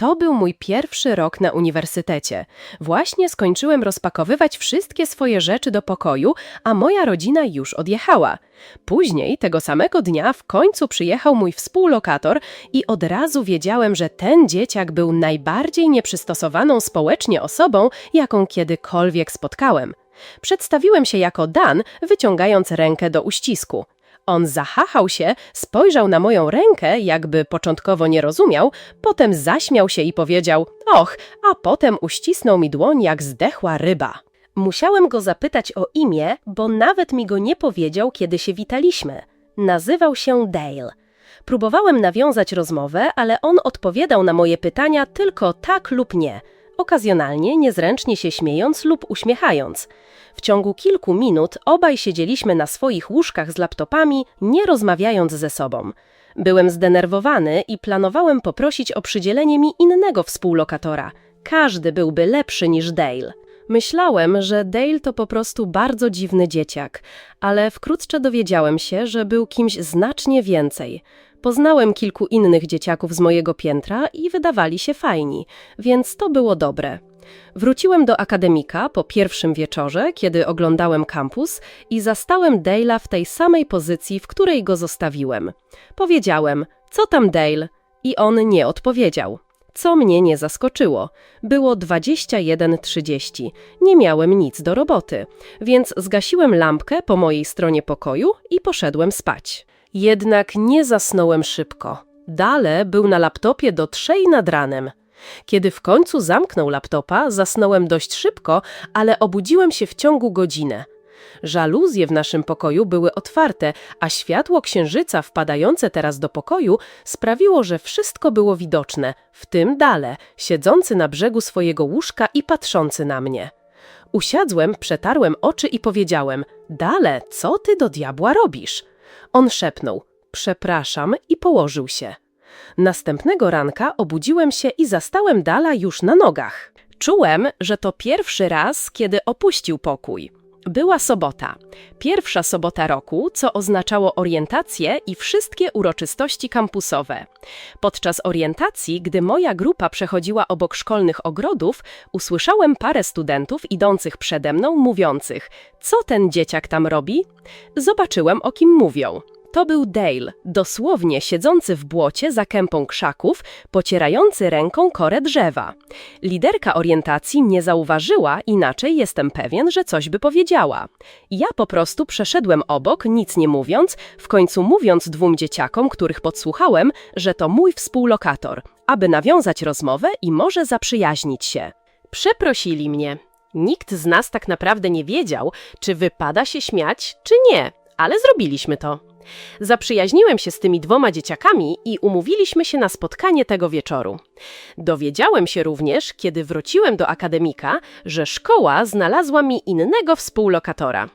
To był mój pierwszy rok na uniwersytecie. Właśnie skończyłem rozpakowywać wszystkie swoje rzeczy do pokoju, a moja rodzina już odjechała. Później, tego samego dnia, w końcu przyjechał mój współlokator i od razu wiedziałem, że ten dzieciak był najbardziej nieprzystosowaną społecznie osobą, jaką kiedykolwiek spotkałem. Przedstawiłem się jako Dan, wyciągając rękę do uścisku. On zahachał się, spojrzał na moją rękę, jakby początkowo nie rozumiał, potem zaśmiał się i powiedział: Och, a potem uścisnął mi dłoń jak zdechła ryba. Musiałem go zapytać o imię, bo nawet mi go nie powiedział, kiedy się witaliśmy. Nazywał się Dale. Próbowałem nawiązać rozmowę, ale on odpowiadał na moje pytania tylko tak lub nie, okazjonalnie niezręcznie się śmiejąc lub uśmiechając. W ciągu kilku minut obaj siedzieliśmy na swoich łóżkach z laptopami, nie rozmawiając ze sobą. Byłem zdenerwowany i planowałem poprosić o przydzielenie mi innego współlokatora. Każdy byłby lepszy niż Dale. Myślałem, że Dale to po prostu bardzo dziwny dzieciak, ale wkrótce dowiedziałem się, że był kimś znacznie więcej. Poznałem kilku innych dzieciaków z mojego piętra i wydawali się fajni, więc to było dobre. Wróciłem do akademika po pierwszym wieczorze, kiedy oglądałem kampus i zastałem Dale'a w tej samej pozycji, w której go zostawiłem. Powiedziałem, co tam Dale? I on nie odpowiedział. Co mnie nie zaskoczyło. Było 21.30. Nie miałem nic do roboty, więc zgasiłem lampkę po mojej stronie pokoju i poszedłem spać. Jednak nie zasnąłem szybko. Dale był na laptopie do trzej nad ranem. Kiedy w końcu zamknął laptopa, zasnąłem dość szybko, ale obudziłem się w ciągu godziny. Żaluzje w naszym pokoju były otwarte, a światło księżyca wpadające teraz do pokoju sprawiło, że wszystko było widoczne, w tym Dale, siedzący na brzegu swojego łóżka i patrzący na mnie. Usiadłem, przetarłem oczy i powiedziałem: Dale, co ty do diabła robisz? On szepnął: Przepraszam i położył się. Następnego ranka obudziłem się i zastałem Dala już na nogach. Czułem, że to pierwszy raz, kiedy opuścił pokój. Była sobota. Pierwsza sobota roku, co oznaczało orientację i wszystkie uroczystości kampusowe. Podczas orientacji, gdy moja grupa przechodziła obok szkolnych ogrodów, usłyszałem parę studentów idących przede mną, mówiących: Co ten dzieciak tam robi? Zobaczyłem, o kim mówią. To był Dale, dosłownie siedzący w błocie za kępą krzaków, pocierający ręką korę drzewa. Liderka orientacji nie zauważyła, inaczej jestem pewien, że coś by powiedziała. Ja po prostu przeszedłem obok, nic nie mówiąc, w końcu mówiąc dwóm dzieciakom, których podsłuchałem, że to mój współlokator, aby nawiązać rozmowę i może zaprzyjaźnić się. Przeprosili mnie. Nikt z nas tak naprawdę nie wiedział, czy wypada się śmiać, czy nie, ale zrobiliśmy to. Zaprzyjaźniłem się z tymi dwoma dzieciakami i umówiliśmy się na spotkanie tego wieczoru. Dowiedziałem się również, kiedy wróciłem do akademika, że szkoła znalazła mi innego współlokatora.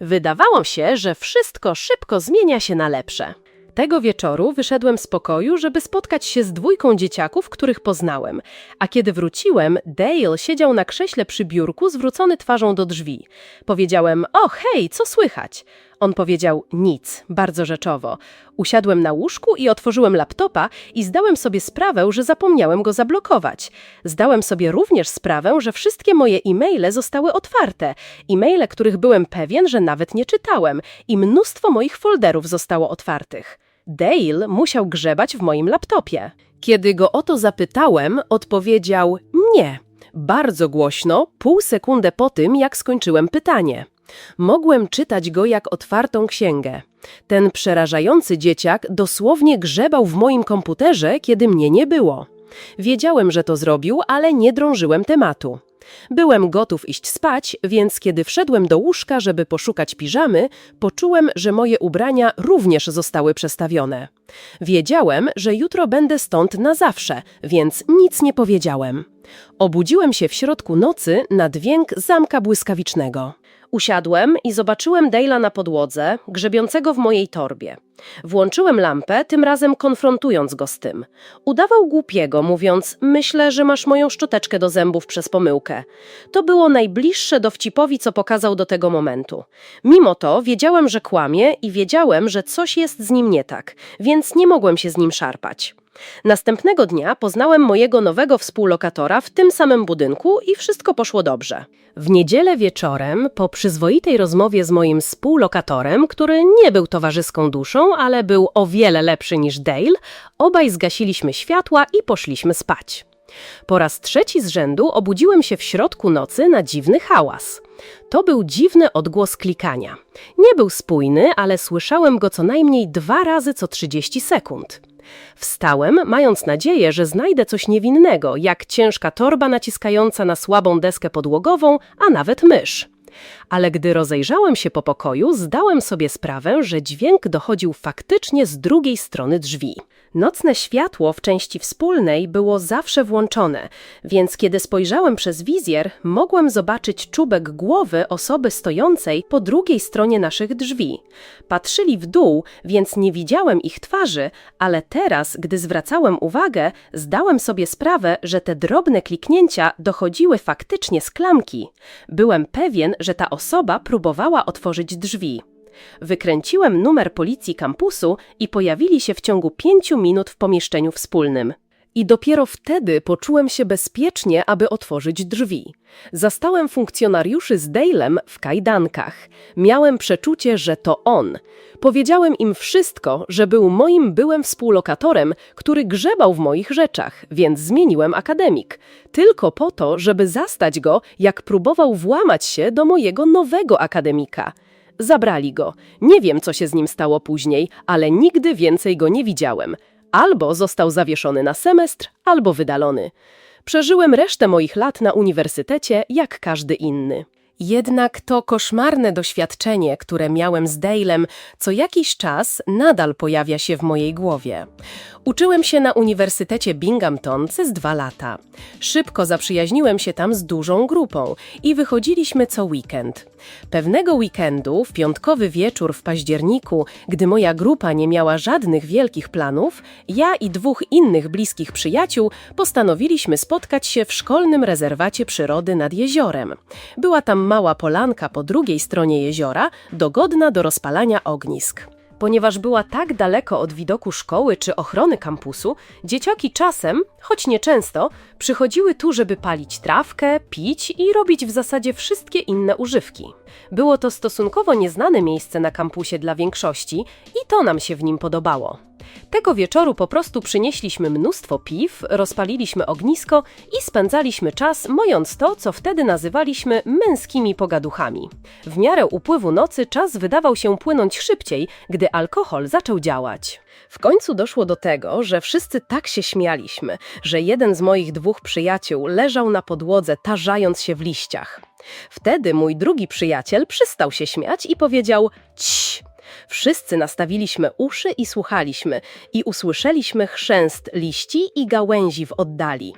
Wydawało się, że wszystko szybko zmienia się na lepsze. Tego wieczoru wyszedłem z pokoju, żeby spotkać się z dwójką dzieciaków, których poznałem, a kiedy wróciłem, Dale siedział na krześle przy biurku zwrócony twarzą do drzwi. Powiedziałem, o hej, co słychać? On powiedział nic, bardzo rzeczowo. Usiadłem na łóżku i otworzyłem laptopa i zdałem sobie sprawę, że zapomniałem go zablokować. Zdałem sobie również sprawę, że wszystkie moje e-maile zostały otwarte, e-maile, których byłem pewien, że nawet nie czytałem i mnóstwo moich folderów zostało otwartych. Dale musiał grzebać w moim laptopie. Kiedy go o to zapytałem, odpowiedział nie. Bardzo głośno, pół sekundy po tym, jak skończyłem pytanie. Mogłem czytać go jak otwartą księgę. Ten przerażający dzieciak dosłownie grzebał w moim komputerze, kiedy mnie nie było. Wiedziałem, że to zrobił, ale nie drążyłem tematu. Byłem gotów iść spać, więc kiedy wszedłem do łóżka, żeby poszukać piżamy, poczułem, że moje ubrania również zostały przestawione. Wiedziałem, że jutro będę stąd na zawsze, więc nic nie powiedziałem. Obudziłem się w środku nocy na dźwięk zamka błyskawicznego. Usiadłem i zobaczyłem Dale'a na podłodze, grzebiącego w mojej torbie. Włączyłem lampę, tym razem konfrontując go z tym. Udawał głupiego, mówiąc: Myślę, że masz moją szczoteczkę do zębów przez pomyłkę. To było najbliższe dowcipowi, co pokazał do tego momentu. Mimo to wiedziałem, że kłamie i wiedziałem, że coś jest z nim nie tak, więc nie mogłem się z nim szarpać. Następnego dnia poznałem mojego nowego współlokatora w tym samym budynku i wszystko poszło dobrze. W niedzielę wieczorem, po przyzwoitej rozmowie z moim współlokatorem, który nie był towarzyską duszą, ale był o wiele lepszy niż Dale, obaj zgasiliśmy światła i poszliśmy spać. Po raz trzeci z rzędu obudziłem się w środku nocy na dziwny hałas. To był dziwny odgłos klikania. Nie był spójny, ale słyszałem go co najmniej dwa razy co 30 sekund. Wstałem, mając nadzieję, że znajdę coś niewinnego, jak ciężka torba naciskająca na słabą deskę podłogową, a nawet mysz. Ale gdy rozejrzałem się po pokoju, zdałem sobie sprawę, że dźwięk dochodził faktycznie z drugiej strony drzwi. Nocne światło w części wspólnej było zawsze włączone, więc kiedy spojrzałem przez wizjer, mogłem zobaczyć czubek głowy osoby stojącej po drugiej stronie naszych drzwi. Patrzyli w dół, więc nie widziałem ich twarzy, ale teraz, gdy zwracałem uwagę, zdałem sobie sprawę, że te drobne kliknięcia dochodziły faktycznie z klamki. Byłem pewien, że ta osoba próbowała otworzyć drzwi. Wykręciłem numer policji kampusu i pojawili się w ciągu pięciu minut w pomieszczeniu wspólnym. I dopiero wtedy poczułem się bezpiecznie, aby otworzyć drzwi. Zastałem funkcjonariuszy z Dalem w kajdankach. Miałem przeczucie, że to on. Powiedziałem im wszystko, że był moim byłym współlokatorem, który grzebał w moich rzeczach, więc zmieniłem akademik. Tylko po to, żeby zastać go, jak próbował włamać się do mojego nowego akademika. Zabrali go. Nie wiem, co się z nim stało później, ale nigdy więcej go nie widziałem. Albo został zawieszony na semestr, albo wydalony. Przeżyłem resztę moich lat na uniwersytecie jak każdy inny. Jednak to koszmarne doświadczenie, które miałem z Dalem, co jakiś czas nadal pojawia się w mojej głowie. Uczyłem się na Uniwersytecie Binghamton przez dwa lata. Szybko zaprzyjaźniłem się tam z dużą grupą i wychodziliśmy co weekend. Pewnego weekendu, w piątkowy wieczór w październiku, gdy moja grupa nie miała żadnych wielkich planów, ja i dwóch innych bliskich przyjaciół postanowiliśmy spotkać się w szkolnym rezerwacie przyrody nad jeziorem. Była tam mała polanka po drugiej stronie jeziora, dogodna do rozpalania ognisk. Ponieważ była tak daleko od widoku szkoły czy ochrony kampusu, dzieciaki czasem, choć nieczęsto, przychodziły tu, żeby palić trawkę, pić i robić w zasadzie wszystkie inne używki. Było to stosunkowo nieznane miejsce na kampusie dla większości i to nam się w nim podobało. Tego wieczoru po prostu przynieśliśmy mnóstwo piw, rozpaliliśmy ognisko i spędzaliśmy czas mojąc to, co wtedy nazywaliśmy męskimi pogaduchami. W miarę upływu nocy czas wydawał się płynąć szybciej, gdy alkohol zaczął działać. W końcu doszło do tego, że wszyscy tak się śmialiśmy, że jeden z moich dwóch przyjaciół leżał na podłodze, tarzając się w liściach. Wtedy mój drugi przyjaciel przestał się śmiać i powiedział: Cii, Wszyscy nastawiliśmy uszy i słuchaliśmy, i usłyszeliśmy chrzęst liści i gałęzi w oddali.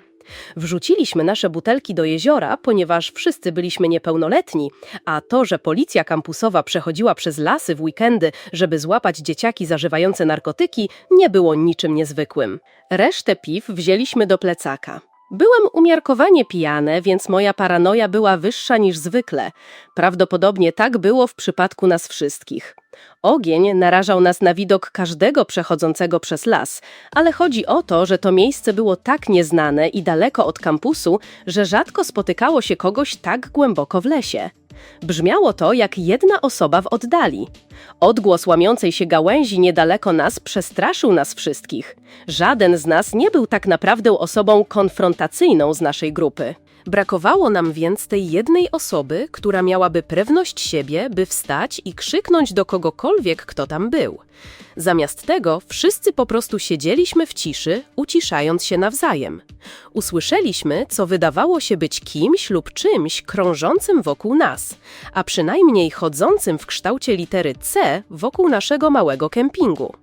Wrzuciliśmy nasze butelki do jeziora, ponieważ wszyscy byliśmy niepełnoletni, a to, że policja kampusowa przechodziła przez lasy w weekendy, żeby złapać dzieciaki zażywające narkotyki, nie było niczym niezwykłym. Resztę piw wzięliśmy do plecaka. Byłem umiarkowanie pijany, więc moja paranoja była wyższa niż zwykle. Prawdopodobnie tak było w przypadku nas wszystkich. Ogień narażał nas na widok każdego przechodzącego przez las, ale chodzi o to, że to miejsce było tak nieznane i daleko od kampusu, że rzadko spotykało się kogoś tak głęboko w lesie. Brzmiało to jak jedna osoba w oddali. Odgłos łamiącej się gałęzi niedaleko nas przestraszył nas wszystkich. Żaden z nas nie był tak naprawdę osobą konfrontacyjną z naszej grupy. Brakowało nam więc tej jednej osoby, która miałaby pewność siebie, by wstać i krzyknąć do kogokolwiek, kto tam był. Zamiast tego wszyscy po prostu siedzieliśmy w ciszy, uciszając się nawzajem. Usłyszeliśmy, co wydawało się być kimś lub czymś krążącym wokół nas, a przynajmniej chodzącym w kształcie litery C wokół naszego małego kempingu.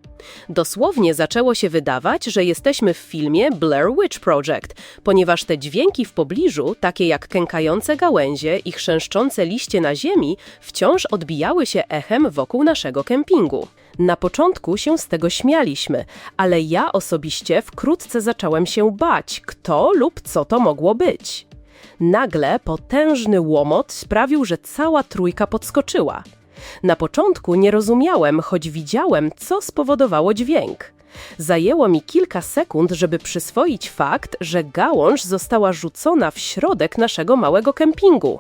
Dosłownie zaczęło się wydawać, że jesteśmy w filmie Blair Witch Project, ponieważ te dźwięki w pobliżu, takie jak kękające gałęzie i chrzęszczące liście na ziemi, wciąż odbijały się echem wokół naszego kempingu. Na początku się z tego śmialiśmy, ale ja osobiście wkrótce zacząłem się bać, kto lub co to mogło być. Nagle potężny łomot sprawił, że cała trójka podskoczyła. Na początku nie rozumiałem, choć widziałem, co spowodowało dźwięk. Zajęło mi kilka sekund, żeby przyswoić fakt, że gałąź została rzucona w środek naszego małego kempingu.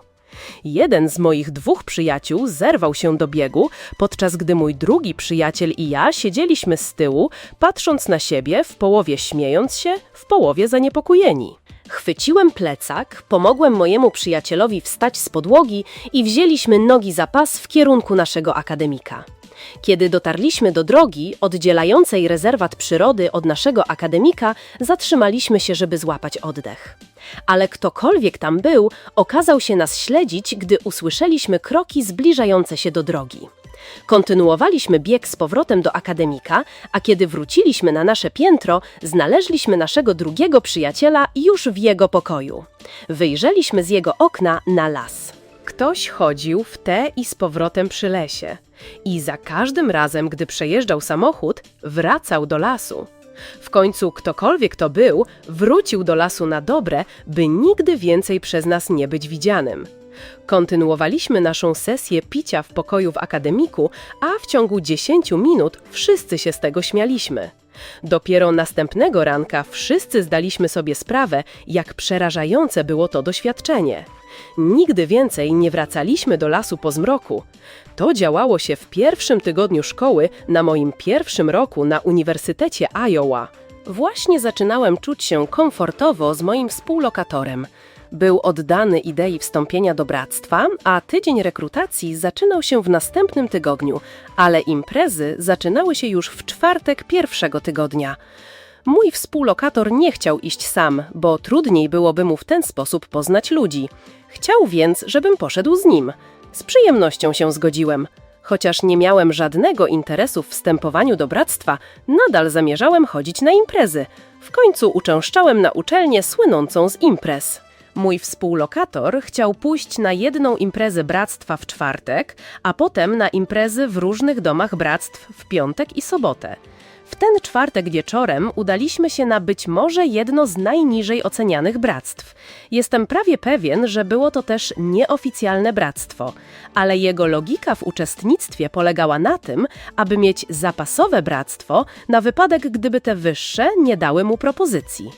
Jeden z moich dwóch przyjaciół zerwał się do biegu, podczas gdy mój drugi przyjaciel i ja siedzieliśmy z tyłu, patrząc na siebie, w połowie śmiejąc się, w połowie zaniepokojeni. Chwyciłem plecak, pomogłem mojemu przyjacielowi wstać z podłogi i wzięliśmy nogi za pas w kierunku naszego akademika. Kiedy dotarliśmy do drogi oddzielającej rezerwat przyrody od naszego akademika, zatrzymaliśmy się, żeby złapać oddech. Ale ktokolwiek tam był, okazał się nas śledzić, gdy usłyszeliśmy kroki zbliżające się do drogi. Kontynuowaliśmy bieg z powrotem do akademika, a kiedy wróciliśmy na nasze piętro, znaleźliśmy naszego drugiego przyjaciela już w jego pokoju. Wyjrzeliśmy z jego okna na las. Ktoś chodził w te i z powrotem przy lesie i za każdym razem, gdy przejeżdżał samochód, wracał do lasu. W końcu ktokolwiek to był, wrócił do lasu na dobre, by nigdy więcej przez nas nie być widzianym. Kontynuowaliśmy naszą sesję picia w pokoju w akademiku, a w ciągu 10 minut wszyscy się z tego śmialiśmy. Dopiero następnego ranka wszyscy zdaliśmy sobie sprawę, jak przerażające było to doświadczenie. Nigdy więcej nie wracaliśmy do lasu po zmroku. To działało się w pierwszym tygodniu szkoły na moim pierwszym roku na Uniwersytecie Iowa. Właśnie zaczynałem czuć się komfortowo z moim współlokatorem. Był oddany idei wstąpienia do bractwa, a tydzień rekrutacji zaczynał się w następnym tygodniu, ale imprezy zaczynały się już w czwartek pierwszego tygodnia. Mój współlokator nie chciał iść sam, bo trudniej byłoby mu w ten sposób poznać ludzi. Chciał więc, żebym poszedł z nim. Z przyjemnością się zgodziłem. Chociaż nie miałem żadnego interesu w wstępowaniu do bractwa, nadal zamierzałem chodzić na imprezy. W końcu uczęszczałem na uczelnię słynącą z imprez. Mój współlokator chciał pójść na jedną imprezę bractwa w czwartek, a potem na imprezy w różnych domach bractw w piątek i sobotę. W ten czwartek wieczorem udaliśmy się na być może jedno z najniżej ocenianych bractw. Jestem prawie pewien, że było to też nieoficjalne bractwo, ale jego logika w uczestnictwie polegała na tym, aby mieć zapasowe bractwo na wypadek, gdyby te wyższe nie dały mu propozycji.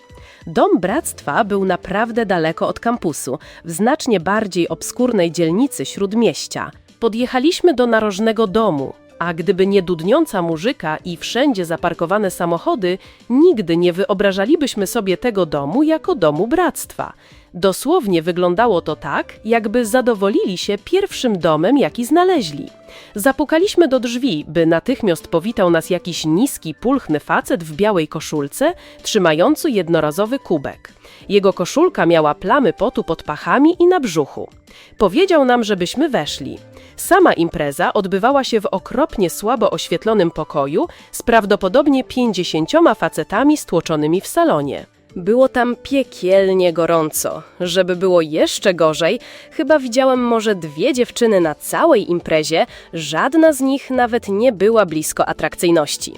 Dom bractwa był naprawdę daleko od kampusu, w znacznie bardziej obskurnej dzielnicy śródmieścia. Podjechaliśmy do narożnego domu, a gdyby nie dudniąca muzyka i wszędzie zaparkowane samochody, nigdy nie wyobrażalibyśmy sobie tego domu jako domu bractwa. Dosłownie wyglądało to tak, jakby zadowolili się pierwszym domem, jaki znaleźli. Zapukaliśmy do drzwi, by natychmiast powitał nas jakiś niski, pulchny facet w białej koszulce, trzymający jednorazowy kubek. Jego koszulka miała plamy potu pod pachami i na brzuchu. Powiedział nam, żebyśmy weszli. Sama impreza odbywała się w okropnie słabo oświetlonym pokoju z prawdopodobnie pięćdziesięcioma facetami stłoczonymi w salonie. Było tam piekielnie gorąco. Żeby było jeszcze gorzej, chyba widziałem może dwie dziewczyny na całej imprezie, żadna z nich nawet nie była blisko atrakcyjności.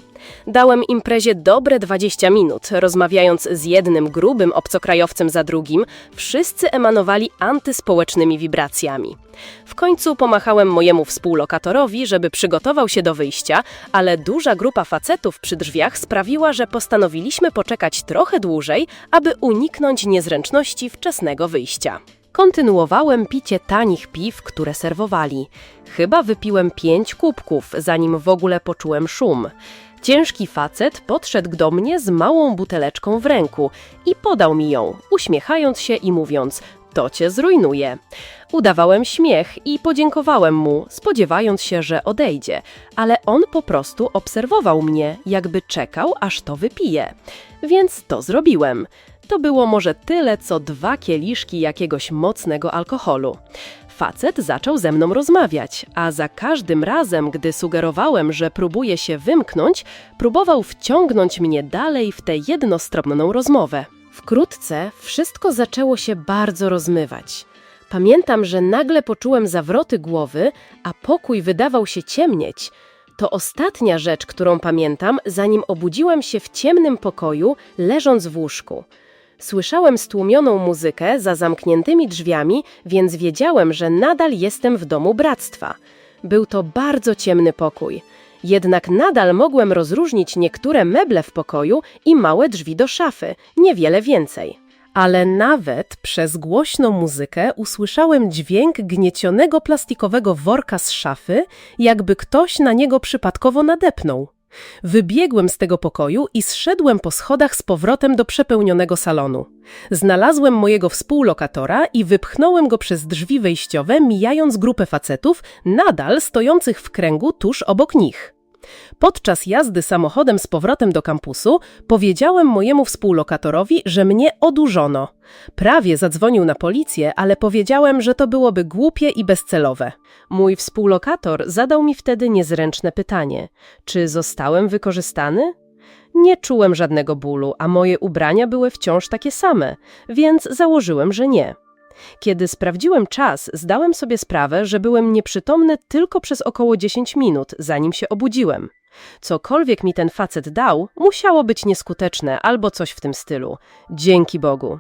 Dałem imprezie dobre 20 minut, rozmawiając z jednym grubym obcokrajowcem za drugim, wszyscy emanowali antyspołecznymi wibracjami. W końcu pomachałem mojemu współlokatorowi, żeby przygotował się do wyjścia, ale duża grupa facetów przy drzwiach sprawiła, że postanowiliśmy poczekać trochę dłużej, aby uniknąć niezręczności wczesnego wyjścia. Kontynuowałem picie tanich piw, które serwowali. Chyba wypiłem pięć kubków, zanim w ogóle poczułem szum. Ciężki facet podszedł do mnie z małą buteleczką w ręku i podał mi ją, uśmiechając się i mówiąc: To cię zrujnuje. Udawałem śmiech i podziękowałem mu, spodziewając się, że odejdzie, ale on po prostu obserwował mnie, jakby czekał, aż to wypije. Więc to zrobiłem. To było może tyle, co dwa kieliszki jakiegoś mocnego alkoholu. Facet zaczął ze mną rozmawiać, a za każdym razem, gdy sugerowałem, że próbuje się wymknąć, próbował wciągnąć mnie dalej w tę jednostronną rozmowę. Wkrótce wszystko zaczęło się bardzo rozmywać. Pamiętam, że nagle poczułem zawroty głowy, a pokój wydawał się ciemnieć. To ostatnia rzecz, którą pamiętam, zanim obudziłem się w ciemnym pokoju, leżąc w łóżku. Słyszałem stłumioną muzykę za zamkniętymi drzwiami, więc wiedziałem, że nadal jestem w domu bractwa. Był to bardzo ciemny pokój. Jednak nadal mogłem rozróżnić niektóre meble w pokoju i małe drzwi do szafy, niewiele więcej. Ale nawet przez głośną muzykę usłyszałem dźwięk gniecionego plastikowego worka z szafy, jakby ktoś na niego przypadkowo nadepnął. Wybiegłem z tego pokoju i zszedłem po schodach z powrotem do przepełnionego salonu. Znalazłem mojego współlokatora i wypchnąłem go przez drzwi wejściowe, mijając grupę facetów, nadal stojących w kręgu tuż obok nich. Podczas jazdy samochodem z powrotem do kampusu powiedziałem mojemu współlokatorowi, że mnie odurzono. Prawie zadzwonił na policję, ale powiedziałem, że to byłoby głupie i bezcelowe. Mój współlokator zadał mi wtedy niezręczne pytanie: czy zostałem wykorzystany? Nie czułem żadnego bólu, a moje ubrania były wciąż takie same, więc założyłem, że nie. Kiedy sprawdziłem czas, zdałem sobie sprawę, że byłem nieprzytomny tylko przez około 10 minut, zanim się obudziłem. Cokolwiek mi ten facet dał, musiało być nieskuteczne albo coś w tym stylu. Dzięki Bogu.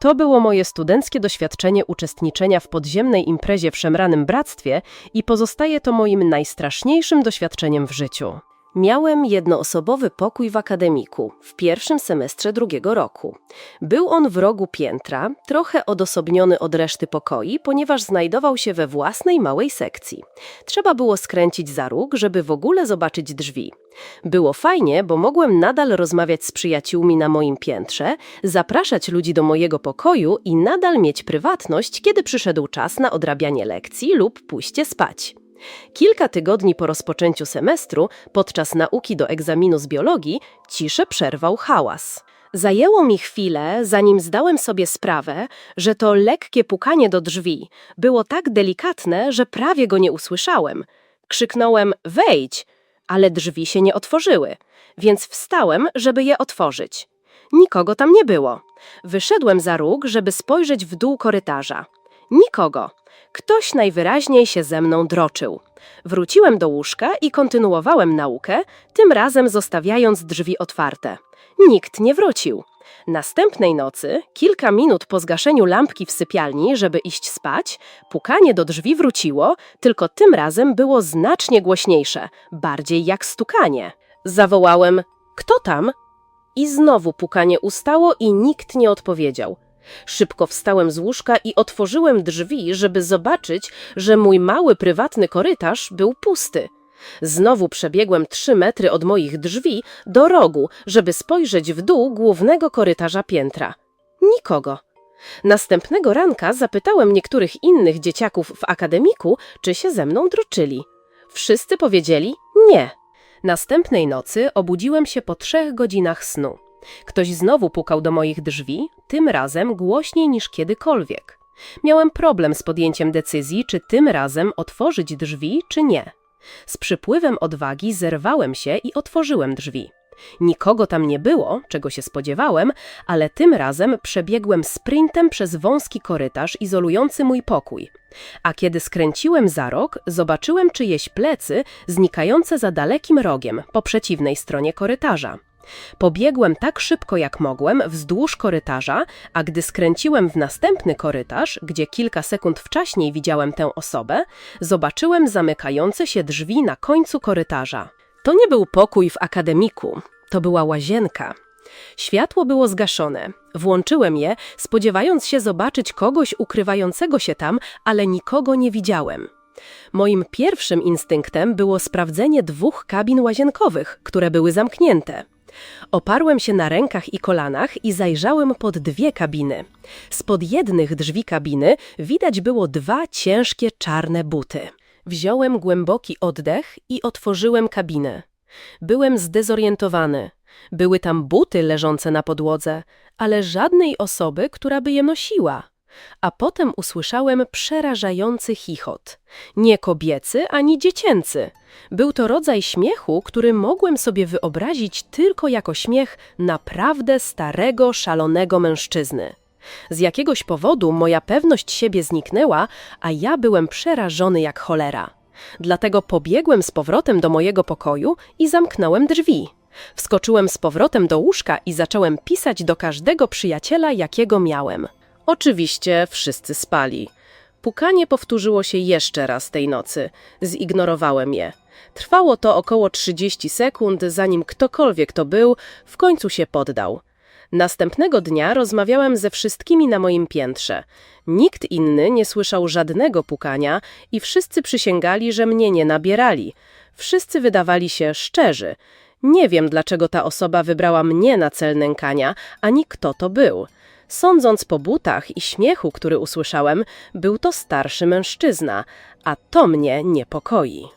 To było moje studenckie doświadczenie uczestniczenia w podziemnej imprezie w szemranym bractwie i pozostaje to moim najstraszniejszym doświadczeniem w życiu. Miałem jednoosobowy pokój w akademiku w pierwszym semestrze drugiego roku. Był on w rogu piętra, trochę odosobniony od reszty pokoi, ponieważ znajdował się we własnej małej sekcji. Trzeba było skręcić za róg, żeby w ogóle zobaczyć drzwi. Było fajnie, bo mogłem nadal rozmawiać z przyjaciółmi na moim piętrze, zapraszać ludzi do mojego pokoju i nadal mieć prywatność, kiedy przyszedł czas na odrabianie lekcji lub pójście spać. Kilka tygodni po rozpoczęciu semestru, podczas nauki do egzaminu z biologii, ciszę przerwał hałas. Zajęło mi chwilę, zanim zdałem sobie sprawę, że to lekkie pukanie do drzwi było tak delikatne, że prawie go nie usłyszałem. Krzyknąłem: Wejdź! Ale drzwi się nie otworzyły, więc wstałem, żeby je otworzyć. Nikogo tam nie było. Wyszedłem za róg, żeby spojrzeć w dół korytarza. Nikogo. Ktoś najwyraźniej się ze mną droczył. Wróciłem do łóżka i kontynuowałem naukę, tym razem zostawiając drzwi otwarte. Nikt nie wrócił. Następnej nocy, kilka minut po zgaszeniu lampki w sypialni, żeby iść spać, pukanie do drzwi wróciło, tylko tym razem było znacznie głośniejsze, bardziej jak stukanie. Zawołałem: Kto tam? I znowu pukanie ustało i nikt nie odpowiedział. Szybko wstałem z łóżka i otworzyłem drzwi, żeby zobaczyć, że mój mały prywatny korytarz był pusty. Znowu przebiegłem trzy metry od moich drzwi do rogu, żeby spojrzeć w dół głównego korytarza piętra. Nikogo. Następnego ranka zapytałem niektórych innych dzieciaków w akademiku, czy się ze mną droczyli. Wszyscy powiedzieli nie. Następnej nocy obudziłem się po trzech godzinach snu. Ktoś znowu pukał do moich drzwi, tym razem głośniej niż kiedykolwiek. Miałem problem z podjęciem decyzji, czy tym razem otworzyć drzwi, czy nie. Z przypływem odwagi zerwałem się i otworzyłem drzwi. Nikogo tam nie było, czego się spodziewałem, ale tym razem przebiegłem sprintem przez wąski korytarz izolujący mój pokój. A kiedy skręciłem za rog, zobaczyłem czyjeś plecy znikające za dalekim rogiem po przeciwnej stronie korytarza. Pobiegłem tak szybko jak mogłem wzdłuż korytarza, a gdy skręciłem w następny korytarz, gdzie kilka sekund wcześniej widziałem tę osobę, zobaczyłem zamykające się drzwi na końcu korytarza. To nie był pokój w akademiku, to była łazienka. Światło było zgaszone. Włączyłem je, spodziewając się zobaczyć kogoś ukrywającego się tam, ale nikogo nie widziałem. Moim pierwszym instynktem było sprawdzenie dwóch kabin łazienkowych, które były zamknięte. Oparłem się na rękach i kolanach i zajrzałem pod dwie kabiny. Spod jednych drzwi kabiny widać było dwa ciężkie czarne buty. Wziąłem głęboki oddech i otworzyłem kabinę. Byłem zdezorientowany. Były tam buty leżące na podłodze, ale żadnej osoby, która by je nosiła. A potem usłyszałem przerażający chichot. Nie kobiecy ani dziecięcy. Był to rodzaj śmiechu, który mogłem sobie wyobrazić tylko jako śmiech naprawdę starego, szalonego mężczyzny. Z jakiegoś powodu moja pewność siebie zniknęła, a ja byłem przerażony jak cholera. Dlatego pobiegłem z powrotem do mojego pokoju i zamknąłem drzwi. Wskoczyłem z powrotem do łóżka i zacząłem pisać do każdego przyjaciela, jakiego miałem. Oczywiście wszyscy spali. Pukanie powtórzyło się jeszcze raz tej nocy. Zignorowałem je. Trwało to około 30 sekund, zanim ktokolwiek to był, w końcu się poddał. Następnego dnia rozmawiałem ze wszystkimi na moim piętrze. Nikt inny nie słyszał żadnego pukania i wszyscy przysięgali, że mnie nie nabierali. Wszyscy wydawali się szczerzy. Nie wiem, dlaczego ta osoba wybrała mnie na cel nękania, ani kto to był. Sądząc po butach i śmiechu, który usłyszałem, był to starszy mężczyzna, a to mnie niepokoi.